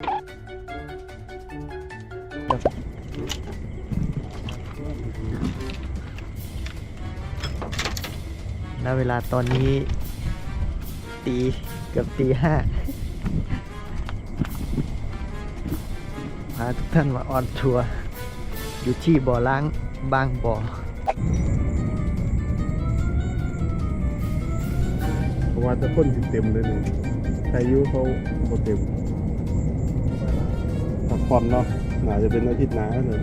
ณเวลาตอนนี้ตีเกือบตีห้าพาทุกท่านมาออนทัวร์อยู่ที่บ่อล้างบางบ่อเพราะว่าจะคนเต็มเลยนี่ใครยุเขาบ่เต็ม ผ่อนเนาะน่าจะเป็นอาทิตย์หน้าเลย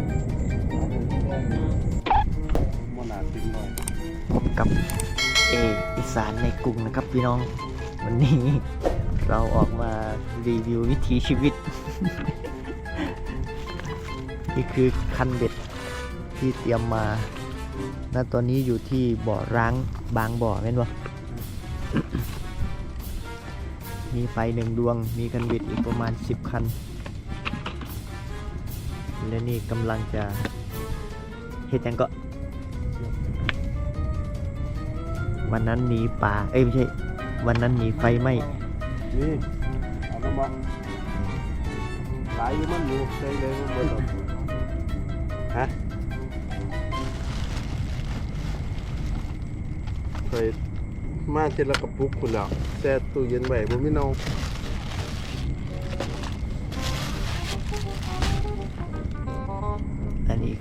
มันน่าติดหน่อยพบกับเออีสานในกรุงนะครับพี่น้อง วันนี้เราออกมารีวิววิถีชีวิต นี่คือคันเบ็ดที่เตรียมมาณตอนนี้อยู่ที่บ่อร้างบางบ่อแม่นวะมีไฟหนึ่งดวง มีคันเบ็ดอีกประมาณ 10 คัน และนี่กำลังจะเฮ็ดยังก็ วันนั้นหนีป่า เอ้ยไม่ใช่ วันนั้นหนีไฟไหม้นี่เอาน้ำมาหลายอยู่มันอยู่ใส่เลยมันเบิดฮะเคยมาเจดละกระปุกคุณแล้วแต่ตู้เย็นไว้บ่มีเนา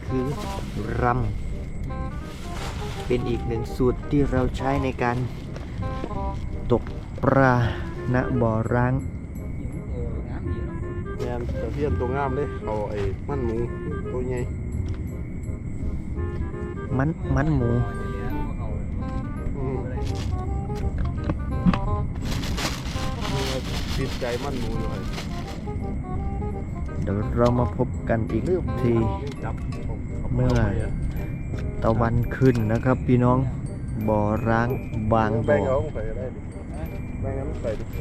คือรำเป็นอีกหนึ่งสูตรที่เราใช้ในการตกปลาณบ่อร้างแม่นตะเพียนตัวงามเลยเอาไอ้มันหมูตัวใหญ่มันมันหมูอืมติดใจมันหมูอยู่เลยเดี๋ยวเรามาพบกันอีกลืมทีจับ เมื่อตะวันขึ้นนะครับ พี่น้องบ่อร้างบางบ่อ